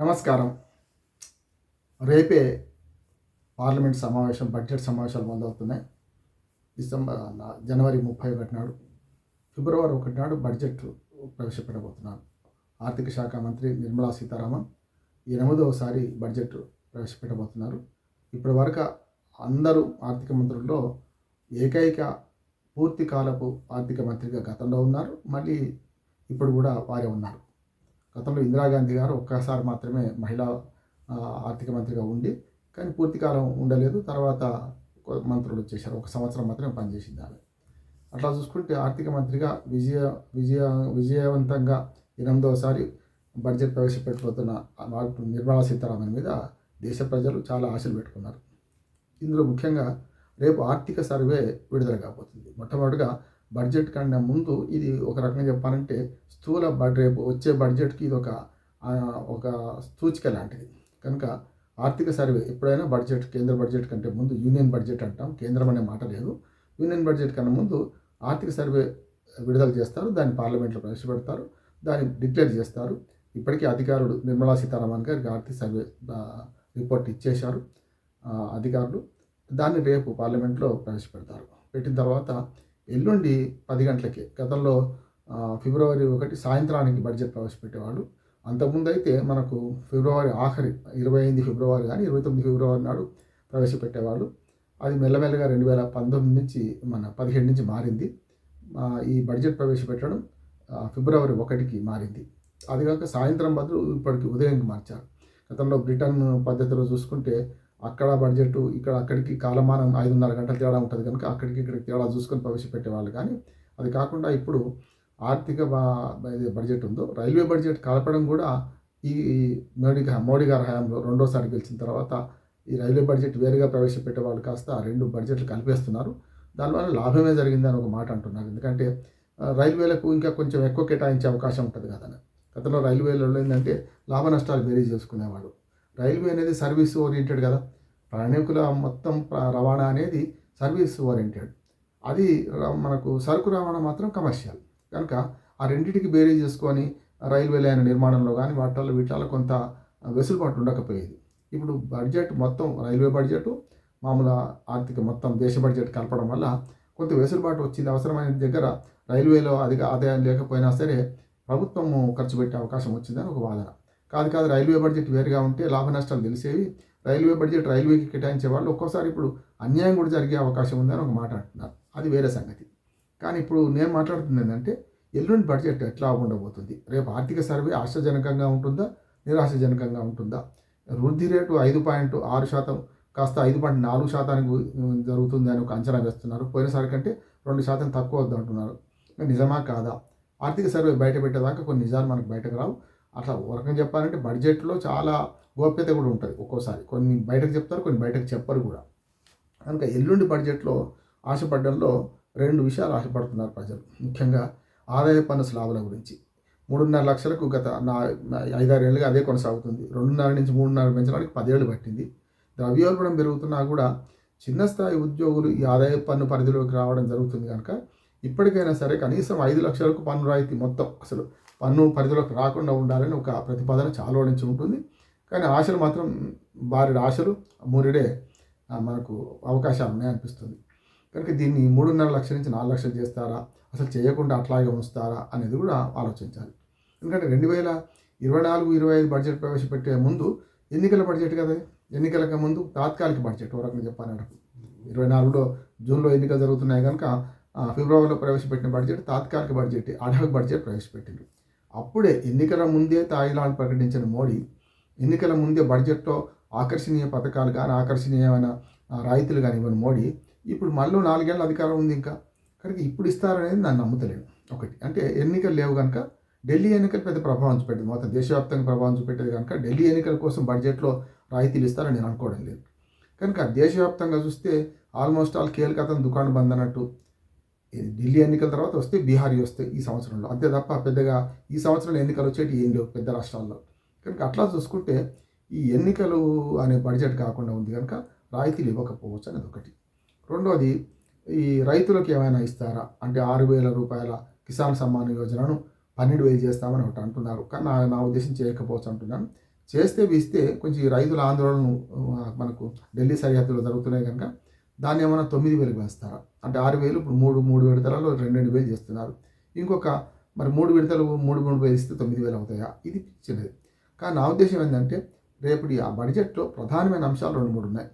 నమస్కారం. రేపే పార్లమెంట్ సమావేశం బడ్జెట్ సమావేశాలు మొదలవుతున్నాయి. డిసెంబర్ జనవరి ముప్పై ఒకటి నాడు ఫిబ్రవరి ఒకటి నాడు బడ్జెట్ ప్రవేశపెట్టబోతున్నారు ఆర్థిక శాఖ మంత్రి నిర్మలా సీతారామన్ ఎనిమిదవసారి బడ్జెట్ ప్రవేశపెట్టబోతున్నారు. ఇప్పటి వరకు అందరూ ఆర్థిక మంత్రుల్లో ఏకైక పూర్తి కాలపు ఆర్థిక మంత్రిగా గతంలో ఉన్నారు. మళ్ళీ ఇప్పుడు కూడా వారే ఉన్నారు. గతంలో ఇందిరాగాంధీ గారు ఒక్కసారి మాత్రమే మహిళా ఆర్థిక మంత్రిగా ఉండి కానీ పూర్తికాలం ఉండలేదు. తర్వాత మంత్రులు వచ్చేసారు ఒక సంవత్సరం మాత్రమే పనిచేసింది ఆమె. అట్లా చూసుకుంటే ఆర్థిక మంత్రిగా విజయ విజయ విజయవంతంగా ఎనిమిదవసారి బడ్జెట్ ప్రవేశపెట్టబోతున్న నిర్మలా సీతారామన్ మీద దేశ ప్రజలు చాలా ఆశలు పెట్టుకున్నారు. ఇందులో ముఖ్యంగా రేపు ఆర్థిక సర్వే విడుదల కాబోతుంది. మొట్టమొదటిగా బడ్జెట్ కన్నా ముందు ఇది ఒక రకంగా చెప్పాలంటే స్థూల బడ్ రేపు వచ్చే బడ్జెట్కి ఇది ఒక ఒక సూచిక లాంటిది. కనుక ఆర్థిక సర్వే ఎప్పుడైనా బడ్జెట్ కేంద్ర బడ్జెట్ కంటే ముందు యూనియన్ బడ్జెట్ అంటాం కేంద్రం అనే మాట లేదు. యూనియన్ బడ్జెట్ కన్నా ముందు ఆర్థిక సర్వే విడుదల చేస్తారు దాన్ని పార్లమెంట్లో ప్రవేశపెడతారు దాన్ని డిక్లేర్ చేస్తారు. ఇప్పటికీ అధికారుడు నిర్మలా సీతారామన్ గారికి ఆర్థిక సర్వే రిపోర్ట్ ఇచ్చేశారు అధికారులు. దాన్ని రేపు పార్లమెంట్లో ప్రవేశపెడతారు. పెట్టిన తర్వాత ఎల్లుండి పది గంటలకే. గతంలో ఫిబ్రవరి ఒకటి సాయంత్రానికి బడ్జెట్ ప్రవేశపెట్టేవాడు. అంతకుముందు అయితే మనకు ఫిబ్రవరి ఆఖరి ఇరవై ఎనిమిది ఫిబ్రవరి కానీ ఇరవై తొమ్మిది ఫిబ్రవరి నాడు ప్రవేశపెట్టేవాళ్ళు. అది మెల్లమెల్లగా రెండు వేల పంతొమ్మిది నుంచి మన పదిహేడు నుంచి మారింది. ఈ బడ్జెట్ ప్రవేశపెట్టడం ఫిబ్రవరి ఒకటికి మారింది. అది కాక సాయంత్రం బదులు ఇప్పటికి ఉదయంకి మార్చారు. గతంలో బ్రిటన్ పద్ధతిలో చూసుకుంటే అక్కడ బడ్జెట్ ఇక్కడ అక్కడికి కాలమానం ఐదున్నర గంటల తేడా ఉంటుంది కనుక అక్కడికి ఇక్కడికి తేడా చూసుకొని ప్రవేశపెట్టేవాళ్ళు. కానీ అది కాకుండా ఇప్పుడు ఆర్థిక బడ్జెట్ ఉందో రైల్వే బడ్జెట్ కలపడం కూడా ఈ మోడీ మోడీ గారి హయాంలో రెండోసారి గెలిచిన తర్వాత ఈ రైల్వే బడ్జెట్ వేరుగా ప్రవేశపెట్టే వాళ్ళు కాస్త ఆ రెండు బడ్జెట్లు కలిపేస్తున్నారు. దానివల్ల లాభమే జరిగిందని ఒక మాట అంటున్నారు. ఎందుకంటే రైల్వేలకు ఇంకా కొంచెం ఎక్కువ కేటాయించే అవకాశం ఉంటుంది కదా గతంలో రైల్వేలలో ఏంటంటే లాభ నష్టాలు వేరీ చేసుకునేవాడు రైల్వే అనేది సర్వీస్ ఓరియంటెడ్ కదా. ప్రయాణికుల మొత్తం ప్ర- రవాణా అనేది సర్వీస్ ఓరియంటెడ్. అది మనకు సరుకు రవాణా మాత్రం కమర్షియల్. కనుక ఆ రెండింటికి బేరీ చేసుకొని రైల్వే లైన్ నిర్మాణంలో కానీ వాటిల్లో వీటిలో కొంత వెసులుబాటు ఉండకపోయేది. ఇప్పుడు బడ్జెట్ మొత్తం రైల్వే బడ్జెట్ మామూలు ఆర్థిక మొత్తం దేశ బడ్జెట్ కలపడం వల్ల కొంత వెసులుబాటు వచ్చింది. అవసరమైన దగ్గర రైల్వేలో అధిక ఆదాయం లేకపోయినా సరే ప్రభుత్వము ఖర్చు పెట్టే అవకాశం వచ్చిందని ఒక వాదన. కాదు కాదు రైల్వే బడ్జెట్ వేరుగా ఉంటే లాభ నష్టాలు తెలిసేవి. రైల్వే బడ్జెట్ రైల్వేకి కేటాయించే వాళ్ళు ఒక్కోసారి ఇప్పుడు అన్యాయం కూడా జరిగే అవకాశం ఉందని ఒక మాట అంటున్నారు. అది వేరే సంగతి. కానీ ఇప్పుడు నేను మాట్లాడుతుంది ఏంటంటే ఎల్లుండి బడ్జెట్ ఎట్లా ఉండబోతుంది రేపు ఆర్థిక సర్వే ఆశాజనకంగా ఉంటుందా? నిరాశజనకంగా ఉంటుందా? వృద్ధి రేటు ఐదు పాయింట్ ఆరు శాతం కాస్త ఐదు పాయింట్ నాలుగు శాతానికి జరుగుతుంది అని ఒక అంచనా వేస్తున్నారు. పోయినసారి కంటే రెండు శాతం తక్కువ వద్దంటున్నారు. నిజమా కాదా? ఆర్థిక సర్వే బయట పెట్టేదాకా కొన్ని నిజాలు మనకు బయటకు రావు. అట్లా ఒక రకంగా చెప్పాలంటే బడ్జెట్లో చాలా గోప్యత కూడా ఉంటుంది ఒక్కోసారి. కొన్ని బయటకు చెప్తారు కొన్ని బయటకు చెప్పరు కూడా. కనుక ఎల్లుండి బడ్జెట్లో ఆశపడ్డంలో రెండు విషయాలు ఆశపడుతున్నారు ప్రజలు. ముఖ్యంగా ఆదాయ పన్ను స్లాబుల గురించి. మూడున్నర లక్షలకు గత నా నా ఐదారేళ్ళుగా అదే కొనసాగుతుంది. రెండున్నర నుంచి మూడున్నర పెంచడానికి పదేళ్ళు పట్టింది. ద్రవ్యోల్బణం పెరుగుతున్నా కూడా చిన్న స్థాయి ఉద్యోగులు ఈ ఆదాయ పన్ను పరిధిలోకి రావడం జరుగుతుంది కనుక ఇప్పటికైనా సరే కనీసం ఐదు లక్షలకు పన్ను రాయితీ మొత్తం అసలు పన్ను పరిధిలోకి రాకుండా ఉండాలని ఒక ప్రతిపాదన చాలా నుంచి ఉంటుంది. కానీ ఆశలు మాత్రం భారీ ఆశలు మూరిడే మనకు అవకాశాలు ఉన్నాయనిపిస్తుంది కనుక దీన్ని మూడున్నర లక్షల నుంచి నాలుగు లక్షలు చేస్తారా? అసలు చేయకుండా అట్లాగే ఉంచుతారా? అనేది కూడా ఆలోచించాలి. ఎందుకంటే రెండు వేల ఇరవై నాలుగు ఇరవై ఐదు బడ్జెట్ ప్రవేశపెట్టే ముందు ఎన్నికల బడ్జెట్ కదా. ఎన్నికలకు ముందు తాత్కాలిక బడ్జెట్ ఓ రకంగా చెప్పాలంటే ఇరవై నాలుగులో జూన్లో ఎన్నికలు జరుగుతున్నాయి కనుక ఫిబ్రవరిలో ప్రవేశపెట్టిన బడ్జెట్ తాత్కాలిక బడ్జెట్ అడహక్ బడ్జెట్ ప్రవేశపెట్టింది అప్పుడే ఎన్నికల ముందే తాయిలాండ్ ప్రకటించిన మోడీ ఎన్నికల ముందే బడ్జెట్లో ఆకర్షణీయ పథకాలు కానీ ఆకర్షణీయమైన రాయితీలు కానీ ఇవ్వని మోడీ ఇప్పుడు మళ్ళీ నాలుగేళ్ళ అధికారం ఉంది ఇంకా. కనుక ఇప్పుడు ఇస్తారనేది నన్ను నమ్ముతలేను ఒకటి అంటే ఎన్నికలు లేవు కనుక ఢిల్లీ ఎన్నికలు పెద్ద ప్రభావం చూపెట్టింది. మొత్తం దేశవ్యాప్తంగా ప్రభావం చూపెట్టేది కనుక ఢిల్లీ ఎన్నికల కోసం బడ్జెట్లో రాయితీలు ఇస్తారని నేను అనుకోవడం లేదు. కనుక దేశవ్యాప్తంగా చూస్తే ఆల్మోస్ట్ ఆల్ కేల్కతం దుకాణం బంద్ అన్నట్టు ఢిల్లీ ఎన్నికల తర్వాత వస్తే బీహార్ వస్తాయి ఈ సంవత్సరంలో. అంతే తప్ప పెద్దగా ఈ సంవత్సరంలో ఎన్నికలు వచ్చేటి ఏం లేవు పెద్ద రాష్ట్రాల్లో. కనుక అట్లా చూసుకుంటే ఈ ఎన్నికలు అనే బడ్జెట్ కాకుండా ఉంది కనుక రాయితీలు ఇవ్వకపోవచ్చు అనేది ఒకటి. రెండవది ఈ రైతులకు ఏమైనా ఇస్తారా? అంటే ఆరు వేల రూపాయల కిసాన్ సమ్మాన్ యోజనను పన్నెండు వేలు చేస్తామని ఒకటి అంటున్నారు. కానీ నా నా ఉద్దేశం చేయకపోవచ్చు అంటున్నాను. చేస్తే ఇస్తే కొంచెం ఈ రైతుల ఆందోళనలు మనకు ఢిల్లీ సరిహద్దులో జరుగుతున్నాయి కనుక దాన్ని ఏమైనా తొమ్మిది వేలకు వేస్తారా అంటే ఆరు వేలు ఇప్పుడు మూడు మూడు విడతలలో రెండు రెండు వేలు చేస్తున్నారు. ఇంకొక మరి మూడు విడతలు మూడు మూడు వేలు ఇస్తే తొమ్మిది వేలు అవుతాయా? ఇది చిన్నది కానీ నా ఉద్దేశం ఏంటంటే రేపటి ఆ బడ్జెట్లో ప్రధానమైన అంశాలు రెండు మూడు ఉన్నాయి.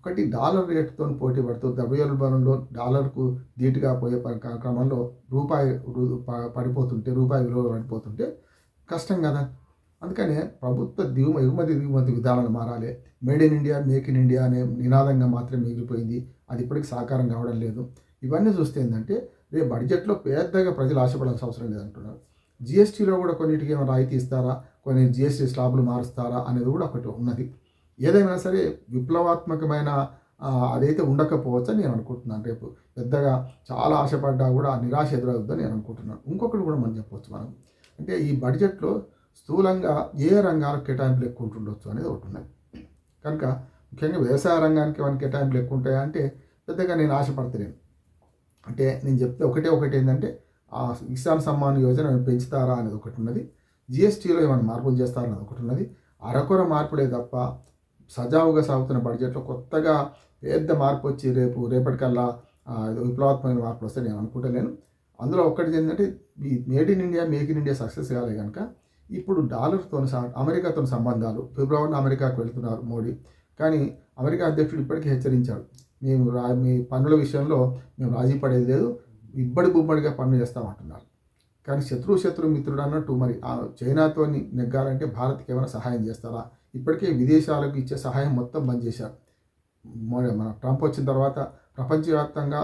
ఒకటి డాలర్ రేటుతో పోటీ పడుతూ ద్రవ్యోల్బణంలో డాలర్కు ధీటుగా పోయే క్రమంలో రూపాయి ప- పడిపోతుంటే రూపాయి విలువ పడిపోతుంటే కష్టం కదా. అందుకనే ప్రభుత్వ దిగుమ ఎగుమతి దిగుమతి విధానాలు మారాలి. Made in India make in India అనే నినాదంగా మాత్రమే మిగిలిపోయింది. అది ఇప్పటికి సాకారం కావడం లేదు. ఇవన్నీ చూస్తే ఏంటంటే రేపు బడ్జెట్లో పెద్దగా ప్రజలు ఆశపడాల్సిన అవసరం లేదంటున్నారు. జిఎస్టీలో కూడా కొన్నిటికి ఏమైనా రాయితీ ఇస్తారా? కొన్ని జిఎస్టీ స్లాబులు మారుస్తారా? అనేది కూడా ఒకటి ఉన్నది. ఏదైనా సరే విప్లవాత్మకమైన అదైతే ఉండకపోవచ్చని నేను అనుకుంటున్నాను రేపు. పెద్దగా చాలా ఆశపడ్డా కూడా నిరాశ ఎదురవుద్దని నేను అనుకుంటున్నాను. ఇంకొకటి కూడా మనం చెప్పవచ్చు మనం. అంటే ఈ బడ్జెట్లో స్థూలంగా ఏ రంగాలకు కేటాయింపులు ఎక్కువ ఉంటుండొచ్చు అనేది ఒకటి ఉన్నది. కనుక ముఖ్యంగా వ్యవసాయ రంగానికి ఏమైనా కేటాయింపులు ఎక్కువ ఉంటాయా అంటే పెద్దగా నేను ఆశపడతలేను. అంటే నేను చెప్తే ఒకటే ఒకటి ఏంటంటే ఆ కిసాన్ సమ్మాన్ యోజన పెంచుతారా అనేది ఒకటి ఉన్నది. జిఎస్టీలో ఏమైనా మార్పులు చేస్తారా అనేది ఒకటి ఉన్నది. అరకొర మార్పులే తప్ప సజావుగా సాగుతున్న బడ్జెట్లో కొత్తగా పెద్ద మార్పు వచ్చి రేపు రేపటికల్లా విప్లవాత్మకమైన మార్పులు వస్తే నేను అనుకుంటలేను. అందులో ఒకటి ఏంటంటే ఈ made in India make in India success కాలే కనుక ఇప్పుడు డాలర్తో అమెరికాతో సంబంధాలు ఫిబ్రవరిలో అమెరికాకు వెళ్తున్నారు మోడీ. కానీ అమెరికా అధ్యక్షుడు ఇప్పటికీ హెచ్చరించాడు. మేము రా మీ పన్నుల విషయంలో మేము రాజీ పడేది లేదు. ఇబ్బడి బుబ్బడిగా పన్ను చేస్తామంటున్నారు. కానీ శత్రువు శత్రు మిత్రుడు అన్నట్టు మరి ఆ చైనాతో నెగ్గాలంటే భారత్కి ఏమైనా సహాయం చేస్తారా? ఇప్పటికే విదేశాలకు ఇచ్చే సహాయం మొత్తం బంద్ చేశారు. మన మన ట్రంప్ వచ్చిన తర్వాత ప్రపంచవ్యాప్తంగా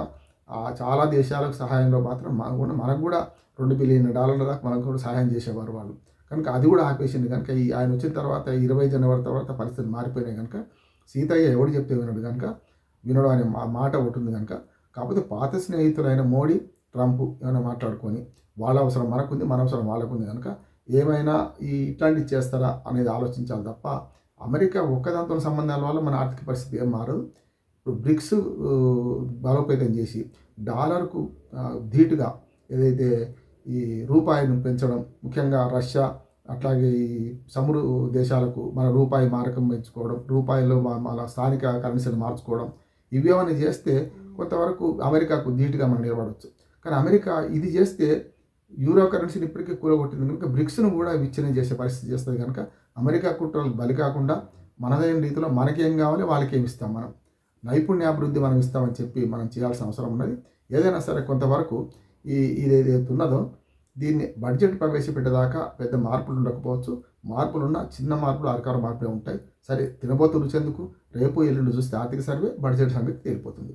చాలా దేశాలకు సహాయంలో మాత్రం మనకు కూడా మనకు కూడా రెండు బిలియన్ డాలర్ల దాకా మనకు కూడా సహాయం చేసేవారు వాళ్ళు. కనుక అది కూడా ఆపేసింది. కనుక ఈ ఆయన వచ్చిన తర్వాత ఇరవై జనవరి తర్వాత పరిస్థితి మారిపోయినాయి కనుక సీతయ్య ఎవడు చెప్తే వినడు. కనుక వినడు అనే మా మాట ఒకటి ఉంది కనుక. కాకపోతే పాత స్నేహితులైన మోడీ ట్రంప్ ఏమైనా మాట్లాడుకొని వాళ్ళ అవసరం మనకుంది మన అవసరం వాళ్ళకుంది కనుక ఏమైనా ఈ ఇట్లాంటివి చేస్తారా అనేది ఆలోచించాలి తప్ప అమెరికా ఒక్కదాంతో సంబంధాల వల్ల మన ఆర్థిక పరిస్థితి ఏం మారదు. ఇప్పుడు బ్రిక్స్ బలోపేతం చేసి డాలర్కు ధీటుగా ఏదైతే ఈ రూపాయిని పెంచడం ముఖ్యంగా రష్యా అట్లాగే ఈ సమురు దేశాలకు మన రూపాయి మారకం పెంచుకోవడం రూపాయిలో మన స్థానిక కరెన్సీని మార్చుకోవడం ఇవి ఏమైనా చేస్తే కొంతవరకు అమెరికాకు ధీటుగా మనం నిలబడవచ్చు కానీ అమెరికా ఇది చేస్తే యూరో కరెన్సీని ఇప్పటికీ కూలగొట్టింది కనుక బ్రిక్స్ను కూడా విచ్ఛిన్నం చేసే పరిస్థితి చేస్తుంది కనుక అమెరికా కుట్రలు బలి కాకుండా మనదైన రీతిలో మనకేం కావాలి వాళ్ళకేం ఇస్తాం మనం. నైపుణ్యాభివృద్ధి మనం ఇస్తామని చెప్పి మనం చేయాల్సిన అవసరం ఉన్నది. ఏదైనా సరే కొంతవరకు ఈ ఇదేదైతే ఉన్నదో దీన్ని బడ్జెట్ ప్రవేశపెట్టేదాకా పెద్ద మార్పులు ఉండకపోవచ్చు. మార్పులున్న చిన్న మార్పులు అధికార మార్పులే ఉంటాయి. సరే తినబోతు రుచేందుకు రేపు ఎల్లుండి చూస్తే ఆర్థిక సర్వే బడ్జెట్ సమితి తేలిపోతుంది.